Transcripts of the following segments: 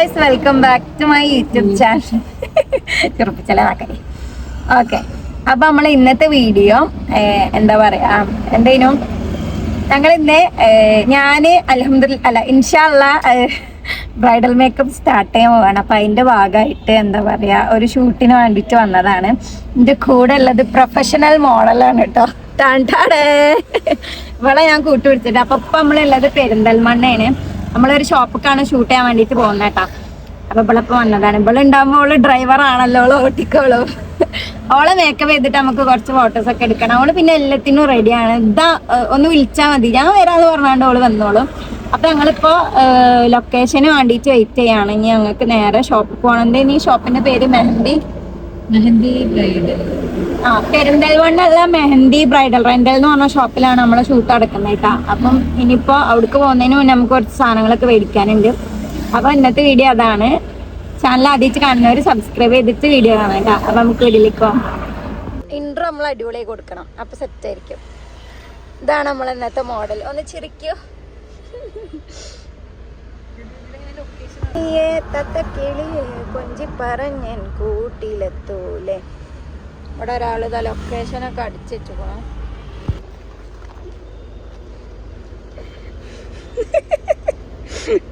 Guys welcome back to my YouTube channel ചെറുപ്പിച്ചലാക്കേ okay അപ്പൊ നമ്മൾ ഇന്നത്തെ വീഡിയോ എന്താ പറയാ എന്തേനും? ഞങ്ങൾ ഇന്ന് ഞാൻ അലഹമ്മദ് അല്ല ഇൻഷാല്ല ബ്രൈഡൽ മേക്കപ്പ് സ്റ്റാർട്ട് ചെയ്യാൻ പോവാണ്. അപ്പൊ അതിന്റെ ഭാഗമായിട്ട് എന്താ പറയാ ഒരു ഷൂട്ടിന് വേണ്ടിട്ട് വന്നതാണ്. എന്റെ കൂടെ ഉള്ളത് പ്രൊഫഷണൽ മോഡലാണ് കേട്ടോ ടാണ്ടാടേ ഇവിടെ ഞാൻ കൂട്ടുപിടിച്ചിട്ട്. അപ്പൊ ഇപ്പൊ നമ്മളുള്ളത് പെരിന്തൽമണ്ണയാണ്. നമ്മളൊരു ഷോപ്പിക്കാണ് ഷൂട്ട് ചെയ്യാൻ വേണ്ടിട്ട് പോകുന്നത് കേട്ടോ. അപ്പൊ ഇവളിപ്പോ വന്നതാണ്. ഇവളുണ്ടാവുമ്പോൾ ഓൾ ഡ്രൈവർ ആണല്ലോ. ഓൾ ഓട്ടിക്കോളൂ. ഓളെ മേക്കപ്പ് ചെയ്തിട്ട് നമുക്ക് കുറച്ച് ഫോട്ടോസ് ഒക്കെ എടുക്കണം. അവൾ പിന്നെ എല്ലാത്തിനും റെഡിയാണ് ഇതാ ഒന്ന് വിളിച്ചാൽ മതി. ഞാൻ വരാന്ന് പറഞ്ഞാണ്ട് ഓൾ വന്നോളും. അപ്പൊ ഞങ്ങളിപ്പോ ലൊക്കേഷന് വേണ്ടിയിട്ട് വെയിറ്റ് ചെയ്യാണ്. ഇനി ഞങ്ങൾക്ക് നേരെ ഷോപ്പിൽ പോകണം ഇനി ഷോപ്പിന്റെ പേര്? മെഹന്തി? മെഹന്തി ബ്രൈഡ്. ആ പെരിന്തൽമണ്ണല്ല മെഹന്തി ബ്രൈഡൽ റെന്റൽ എന്ന് പറഞ്ഞ ഷോപ്പിലാണ് നമ്മളെ ഷൂട്ട് അടക്കുന്നേട്ടാ കേട്ടാ. അപ്പം ഇനിയിപ്പോ അവിടേക്ക് പോകുന്നതിന് മുന്നേ നമുക്ക് കുറച്ച് സാധനങ്ങളൊക്കെ മേടിക്കാനുണ്ട്. അപ്പൊ ഇന്നത്തെ വീഡിയോ അതാണ്. ചാനൽ ആദ്യം കാണുന്നവർ സബ്സ്ക്രൈബ് ചെയ്തിട്ട് വീഡിയോ കാണാം കേട്ടോ. അപ്പൊ നമുക്ക് വീഡിയോയിലേക്ക് പോകാം ഇൻട്രോ നമ്മൾ അടിപൊളിയായി കൊടുക്കണം. അപ്പൊ സെറ്റ് ആയിരിക്കും. ഇതാണ് നമ്മൾ ഇന്നത്തെ മോഡൽ ഒന്ന് ചിരിക്കൂ. കൊഞ്ചി പറഞ്ഞൻ കൂട്ടിലെത്തൂലേ. ഇവിടെ ഒരാൾ ഇതാ ലൊക്കേഷനൊക്കെ അടിച്ചു വെച്ചുക്കണം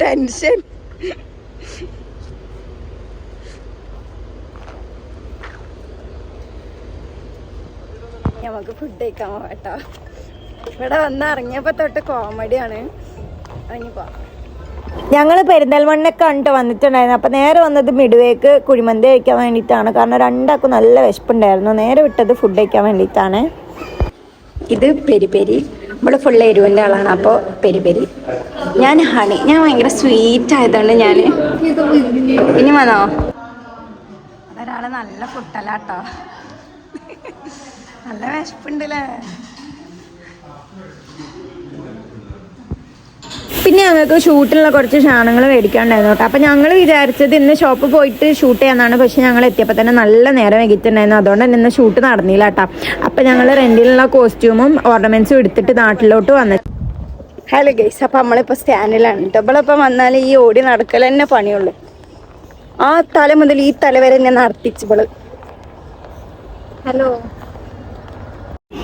ടെൻഷൻ. നമുക്ക് ഫുഡ് കഴിക്കാൻ പോകട്ടോ ഇവിടെ വന്ന് ഇറങ്ങിയപ്പോ തൊട്ട് കോമഡിയാണ് ഇറങ്ങി പോവാം. ഞങ്ങൾ പെരിന്തൽമണ്ണൊക്കെ കണ്ടിട്ട് വന്നിട്ടുണ്ടായിരുന്നു. അപ്പോൾ നേരെ വന്നത് മിടുവേക്ക് കുഴിമന്തി കഴിക്കാൻ വേണ്ടിയിട്ടാണ്. കാരണം രണ്ടാൾക്കും നല്ല വിശപ്പുണ്ടായിരുന്നു. നേരെ വിട്ടത് ഫുഡ് കഴിക്കാൻ വേണ്ടിയിട്ടാണ്. ഇത് പെരി പെരി ഇവിടെ ഫുൾ എരിവിന്റെ ആളാണ്. അപ്പോൾ പെരി പെരി ഞാൻ ഹണി ഞാൻ ഭയങ്കര സ്വീറ്റ് ആയതുകൊണ്ട് ഞാൻ ഇനി വന്നോ? ഒരാൾ നല്ല ഫുട്ടലാട്ടോ നല്ല വിശപ്പുണ്ടല്ലേ? പിന്നെ ഞങ്ങൾക്ക് ഷൂട്ടിനുള്ള കുറച്ച് സാധനങ്ങൾ മേടിക്കാണ്ടായിരുന്നു കേട്ടോ. അപ്പം ഞങ്ങൾ വിചാരിച്ചത് ഇന്ന് ഷോപ്പ് പോയിട്ട് ഷൂട്ട് ചെയ്യാന്നാണ്. പക്ഷെ ഞങ്ങൾ എത്തിയപ്പോൾ തന്നെ നല്ല നേരം വൈകിട്ടുണ്ടായിരുന്നു. അതുകൊണ്ട് തന്നെ ഇന്ന് ഷൂട്ട് നടന്നില്ല കേട്ടോ. അപ്പം ഞങ്ങൾ റെന്റിലുള്ള കോസ്റ്റ്യൂമും ഓർണമെന്റ്സും എടുത്തിട്ട് നാട്ടിലോട്ട് വന്നു. ഹലോ ഗൈസ് അപ്പം നമ്മളിപ്പോൾ സ്റ്റാൻഡിലാണ് കേട്ടോ. ഇവളിപ്പം വന്നാൽ ഈ ഓടി നടക്കൽ തന്നെ പണിയുള്ളൂ. ആ തല മുതൽ ഈ തല വരെ എന്നെ നടത്തിച്ചവൾ ഹലോ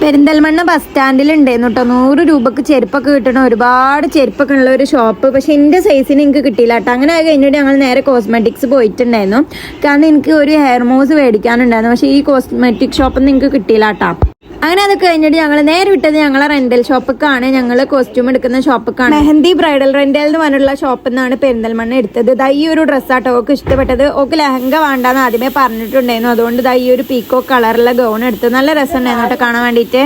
പെരിന്തൽമണ്ണ ബസ് സ്റ്റാൻഡിൽ ഉണ്ടായിരുന്നു കേട്ടോ നൂറ് രൂപക്ക് ചെരുപ്പൊക്കെ കിട്ടണ ഒരുപാട് ചെരുപ്പൊക്കെ ഉള്ള ഒരു ഷോപ്പ് പക്ഷെ എന്റെ സൈസിന് എനിക്ക് കിട്ടിയില്ല കേട്ടോ അങ്ങനെ കഴിഞ്ഞിട്ട് ഞങ്ങൾ നേരെ കോസ്മെറ്റിക്സ് പോയിട്ടുണ്ടായിരുന്നു. കാരണം എനിക്ക് ഒരു ഹെയർ മോസ് മേടിക്കാനുണ്ടായിരുന്നു. പക്ഷേ ഈ കോസ്മെറ്റിക് ഷോപ്പൊന്നും നിങ്ങൾക്ക് കിട്ടിയില്ല കേട്ടോ അങ്ങനെ അത് കഴിഞ്ഞിട്ട് ഞങ്ങൾ നേരെ വിട്ടത് ഞങ്ങളെ റെന്റൽ ഷോപ്പിക്കാണ് ഞങ്ങൾ കോസ്റ്റ്യൂം എടുക്കുന്ന ഷോപ്പിക്കാണ് മെഹന്തി ബ്രൈഡൽ റെന്റൽ എന്ന് പറഞ്ഞിട്ടുള്ള ഷോപ്പിൽ നിന്നാണ് പെരിന്തൽമണ്ണ എടുത്തത്. ദാ ഈ ഒരു ഡ്രസ്സാട്ടോ ഓക്ക് ഇഷ്ടപ്പെട്ടത്. ഓക്ക് ലെഹങ്ക വേണ്ടാന്ന് ആദ്യമേ പറഞ്ഞിട്ടുണ്ടായിരുന്നു. അതുകൊണ്ട് ദാ ഈ ഒരു പീക്കോ കളറുള്ള ഗൗൺ എടുത്ത് നല്ല രസമുണ്ടായിരുന്നു കേട്ടോ കാണാൻ വേണ്ടിയിട്ട്.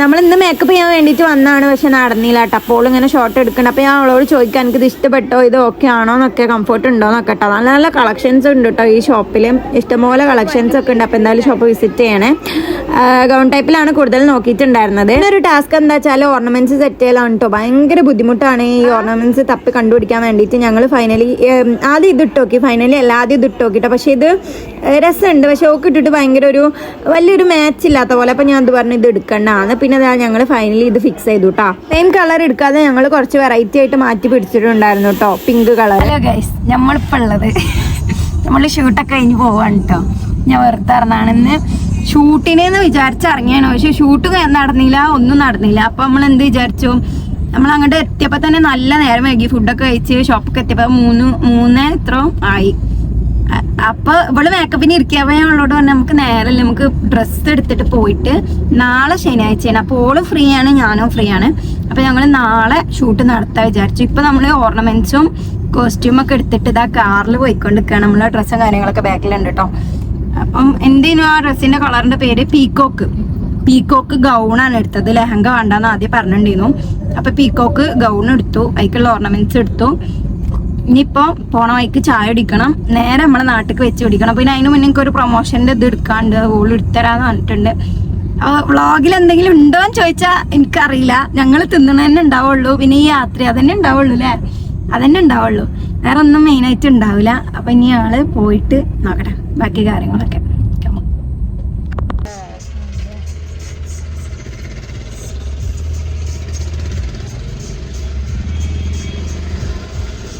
നമ്മൾ ഇന്ന് മേക്കപ്പ് ചെയ്യാൻ വേണ്ടിയിട്ട് വന്നാണ് പക്ഷെ നടന്നില്ല കേട്ടോ. അപ്പോൾ ഇങ്ങനെ ഷോർട്ട് എടുക്കണം അപ്പോൾ ഞാൻ അവളോട് ചോദിക്കാൻ ഇത് ഇഷ്ടപ്പെട്ടോ? ഇത് ഓക്കെ ആണോ എന്നൊക്കെ കംഫർട്ട് ഉണ്ടോ എന്നൊക്കെ കേട്ടോ നല്ല നല്ല കളക്ഷൻസ് ഉണ്ട് കേട്ടോ ഈ ഷോപ്പിൽ ഇഷ്ടംപോലെ കളക്ഷൻസ് ഒക്കെ ഉണ്ട്. അപ്പോൾ എന്തായാലും ഷോപ്പ് വിസിറ്റ് ചെയ്യണേ. ഗൗൺ ടൈപ്പിലാണ് കൂടുതൽ നോക്കിയിട്ടുണ്ടായിരുന്നത്. ഒരു ടാസ്ക് എന്താ വെച്ചാൽ ഓർണമെന്റ്സ് സെറ്റ് ചെയ്യലാണ് കേട്ടോ ഭയങ്കര ബുദ്ധിമുട്ടാണ് ഈ ഓർണമെന്റ്സ് തപ്പി കണ്ടുപിടിക്കാൻ വേണ്ടിയിട്ട് ഞങ്ങൾ ഫൈനലി ആദ്യം ഇത് ഇട്ട് നോക്കി. ഫൈനലി അല്ല ആദ്യം ഇത് ഇട്ട് നോക്കിട്ടോ. പക്ഷേ ഇത് രസമുണ്ട്. പക്ഷെ ഓക്ക് ഇട്ടിട്ട് ഭയങ്കര ഒരു വലിയൊരു മാച്ച് ഇല്ലാത്ത പോലെ. അപ്പം ഞാൻ അത് പറഞ്ഞു ഇത് എടുക്കണ്ടാന്ന്. പിന്നെ അതാ ഞങ്ങൾ ഫൈനലി ഇത് ഫിക്സ് ചെയ്തു കേട്ടോ സെയിം കളർ എടുക്കാതെ ഞങ്ങൾ കുറച്ച് വെറൈറ്റി ആയിട്ട് മാറ്റി പിടിച്ചിട്ടുണ്ടായിരുന്നു കേട്ടോ പിങ്ക് കളർ നമ്മളിപ്പോൾ ഉള്ളത്. നമ്മൾ ഷൂട്ടൊക്കെ കഴിഞ്ഞ് പോവാണ് കേട്ടോ ഞാൻ വെറുതെ ഇറന്നാണ് ഇന്ന് ഷൂട്ടിനെന്ന് വിചാരിച്ചിറങ്ങിയാണ്. പക്ഷെ ഷൂട്ട് നടന്നില്ല ഒന്നും നടന്നില്ല. അപ്പൊ നമ്മൾ എന്ത് വിചാരിച്ചു? നമ്മൾ അങ്ങോട്ട് എത്തിയപ്പോ തന്നെ നല്ല നേരം വൈകി. ഫുഡൊക്കെ കഴിച്ച് ഷോപ്പൊക്കെ എത്തിയപ്പോ മൂന്ന് മൂന്ന് എത്രയോ ആയി. അപ്പൊ ഇവൾ മേക്കപ്പിന് ഇരിക്കാവുള്ളോട് പറഞ്ഞാൽ നമുക്ക് നേരല്ല നമുക്ക് ഡ്രസ്സ് എടുത്തിട്ട് പോയിട്ട് നാളെ ശനിയാഴ്ചയാണ്. അപ്പോൾ ഓൾ ഫ്രീ ആണ് ഞാനും ഫ്രീ ആണ് അപ്പൊ ഞങ്ങൾ നാളെ ഷൂട്ട് നടത്താൻ വിചാരിച്ചു. ഇപ്പൊ നമ്മൾ ഓർണമെന്റ്സും കോസ്റ്റ്യൂമൊക്കെ എടുത്തിട്ട് ഇതാ കാറിൽ പോയിക്കൊണ്ടിരിക്കുകയാണ് നമ്മളെ ഡ്രസ്സും കാര്യങ്ങളൊക്കെ ബാക്കിലുണ്ട് കേട്ടോ അപ്പം എന്തിനും ആ ഡ്രസ്സിന്റെ കളറിന്റെ പേര് പീക്കോക്ക് പീക്കോക്ക് ഗൗണാണ് എടുത്തത് ലെഹങ്ക വേണ്ടെന്ന് ആദ്യം പറഞ്ഞിട്ടുണ്ടായിരുന്നു. അപ്പൊ പീക്കോക്ക് ഗൗൺ എടുത്തു. അതിക്കുള്ള ഓർണമെന്റ്സ് എടുത്തു. ഇനിയിപ്പോ പോണ. വഴിക്ക് ചായ അടിക്കണം നേരെ നമ്മളെ നാട്ടിലേക്ക് വെച്ച് പിടിക്കണം പിന്നെ അതിന് മുന്നേ എനിക്ക് ഒരു പ്രൊമോഷന്റെ ഇത് എടുക്കാണ്ട് ഓൾ എടുത്തരാന്ന് പറഞ്ഞിട്ടുണ്ട്. വ്ളോഗിൽ എന്തെങ്കിലും ഉണ്ടോ എന്ന് ചോദിച്ചാൽ എനിക്കറിയില്ല. ഞങ്ങൾ തിന്നണ തന്നെ ഉണ്ടാവുള്ളൂ. പിന്നെ ഈ യാത്ര അതന്നെ ഉണ്ടാവുള്ളൂ അല്ലേ? അതന്നെ ഉണ്ടാവുള്ളൂ. വേറെ ഒന്നും മെയിനായിട്ട് ഉണ്ടാവില്ല. അപ്പൊ ഇനി ആൾ പോയിട്ട് നോക്കട്ടെ. ബാക്കി കാര്യങ്ങളൊക്കെ.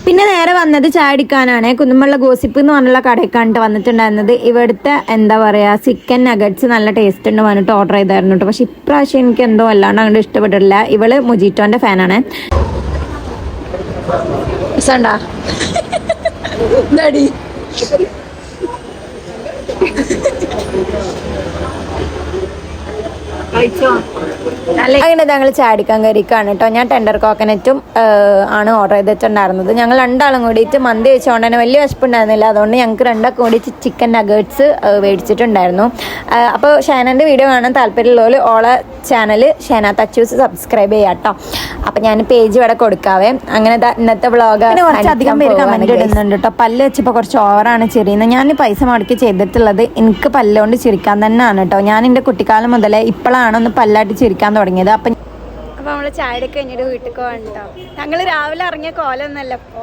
പിന്നെ നേരെ വന്നത് ചായ അടിക്കാനാണ്. കുന്നുമ്പള്ള ഗോസിപ്പ് എന്ന് പറഞ്ഞുള്ള കടയ്ക്കാണ് വന്നിട്ടുണ്ടായിരുന്നത്. ഇവിടുത്തെ എന്താ പറയാ ചിക്കൻ നഗറ്റ്സ് നല്ല ടേസ്റ്റ് ഉണ്ട് വന്നിട്ട് ഓർഡർ ചെയ്തായിരുന്നു കേട്ടോ. പക്ഷെ ഇപ്രാവശ്യം എനിക്ക് എന്തോ അല്ലാണ്ട് അങ്ങോട്ട് ഇഷ്ടപ്പെട്ടില്ല ഇവൾ മുജിറ്റോന്റെ ഫാനാണ് അങ്ങനെ ഞങ്ങൾ ചാടിക്കാൻ കയറിക്കാണ് കേട്ടോ. ഞാൻ ടെൻഡർ കോക്കനറ്റും ആണ് ഓർഡർ ചെയ്തിട്ടുണ്ടായിരുന്നത്. ഞങ്ങൾ രണ്ടാളും കൂടിയിട്ട് മന്തി വെച്ചുകൊണ്ട് തന്നെ വലിയ വിശപ്പുണ്ടായിരുന്നില്ല. അതുകൊണ്ട് ഞങ്ങൾക്ക് രണ്ടാൾക്കും കൂടിയിട്ട് ചിക്കൻ നഗേറ്റ്സ് മേടിച്ചിട്ടുണ്ടായിരുന്നു. അപ്പോൾ ഷാനന്റെ വീഡിയോ കാണാൻ താല്പര്യമുള്ളവർ ഓളെ ചാനൽ ഷേന തച്ചൂസ് സബ്സ്ക്രൈബ് ചെയ്യാം കേട്ടോ അപ്പം ഞാൻ പേജ് ഇവിടെ കൊടുക്കാവേ. അങ്ങനെ ഇന്നത്തെ വ്ളോഗ് കുറച്ചധികം പേര് കമന്റ് ഇടുന്നുണ്ട് കേട്ടോ പല്ല് വെച്ചപ്പോൾ കുറച്ച് ഓവറാണ് ചിരിയുന്നത് ഞാൻ പൈസ മുടക്കി ചെയ്തിട്ടുള്ളത് എനിക്ക് പല്ലുകൊണ്ട് ചിരിക്കാൻ തന്നെയാണ് കേട്ടോ ഞാൻ എന്റെ കുട്ടിക്കാലം മുതലേ ഇപ്പോഴാണ് ഒന്ന് പല്ലായിട്ട് ചിരിക്കാൻ തുടങ്ങിയത്. അപ്പം അപ്പൊ നമ്മൾ ചായ കഴിഞ്ഞിട്ട് വീട്ടിൽ പോകാൻ കേട്ടോ ഞങ്ങൾ രാവിലെ ഇറങ്ങിയ കോലൊന്നല്ല ഇപ്പൊ.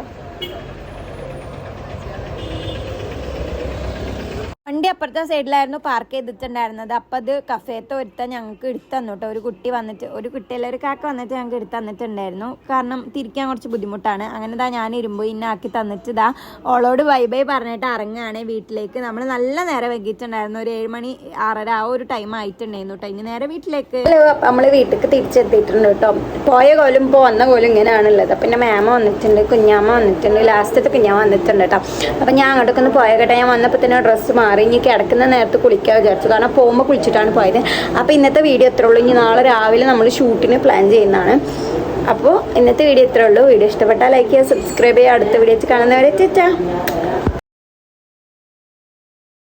വണ്ടി അപ്പുറത്തെ സൈഡിലായിരുന്നു പാർക്ക് ചെയ്തിട്ടുണ്ടായിരുന്നത്. അപ്പം അത് കഫേത്തെ ഒരുത്ത ഞങ്ങൾക്ക് എടുത്തു തന്നു കേട്ടോ ഒരു കുട്ടി വന്നിട്ട് ഒരു കുട്ടിയല്ല ഒരു കാക്ക വന്നിട്ട് ഞങ്ങൾക്ക് എടുത്തു തന്നിട്ടുണ്ടായിരുന്നു കാരണം തിരിക്കാൻ കുറച്ച് ബുദ്ധിമുട്ടാണ്. അങ്ങനെ ഇതാ ഞാൻ ഇരുമ്പോ ഇന്നെ ആക്കി തന്നിട്ട് ഇതാ ഓളോട് ബൈ ബൈ പറഞ്ഞിട്ട് ഇറങ്ങുകയാണ് വീട്ടിലേക്ക്. നമ്മൾ നല്ല നേരം വൈകിട്ടുണ്ടായിരുന്നു. ഒരു ഏഴ് മണി ആറര ആ ഒരു ടൈം ആയിട്ടുണ്ടായിരുന്നു കേട്ടോ ഇനി നേരെ വീട്ടിലേക്ക്. നമ്മൾ വീട്ടിലേക്ക് തിരിച്ചെത്തിയിട്ടുണ്ട് കേട്ടോ പോയ കോലും ഇപ്പോൾ വന്ന കോലും ഇങ്ങനെയാണുള്ളത്. എന്റെ മാമ വന്നിട്ടുണ്ട് കുഞ്ഞാമ്മ വന്നിട്ടുണ്ട് ലാസ്റ്റത്തെ കുഞ്ഞാമ്മ വന്നിട്ടുണ്ട് കേട്ടോ അപ്പം ഞാൻ അങ്ങോട്ടൊക്കെ ഒന്ന് കേട്ടോ ഞാൻ വന്നപ്പോൾ തന്നെ ഡ്രസ്സ് മാറി. ഇനി കിടക്കുന്ന നേരത്ത് കുളിക്കാൻ വിചാരിച്ചു. കാരണം പോകുമ്പോൾ കുളിച്ചിട്ടാണ് പോയത്. അപ്പോൾ ഇന്നത്തെ വീഡിയോ എത്ര ഉള്ളൂ. ഇനി നാളെ രാവിലെ നമ്മൾ ഷൂട്ടിന് പ്ലാൻ ചെയ്യുന്നതാണ്. അപ്പോൾ ഇന്നത്തെ വീഡിയോ എത്ര ഉള്ളൂ. വീഡിയോ ഇഷ്ടപ്പെട്ടാൽ ലൈക്ക് ചെയ്യുക സബ്സ്ക്രൈബ് ചെയ്യുക. അടുത്ത വീഡിയോ വെച്ച് കാണുന്നവരെ ചേച്ചാ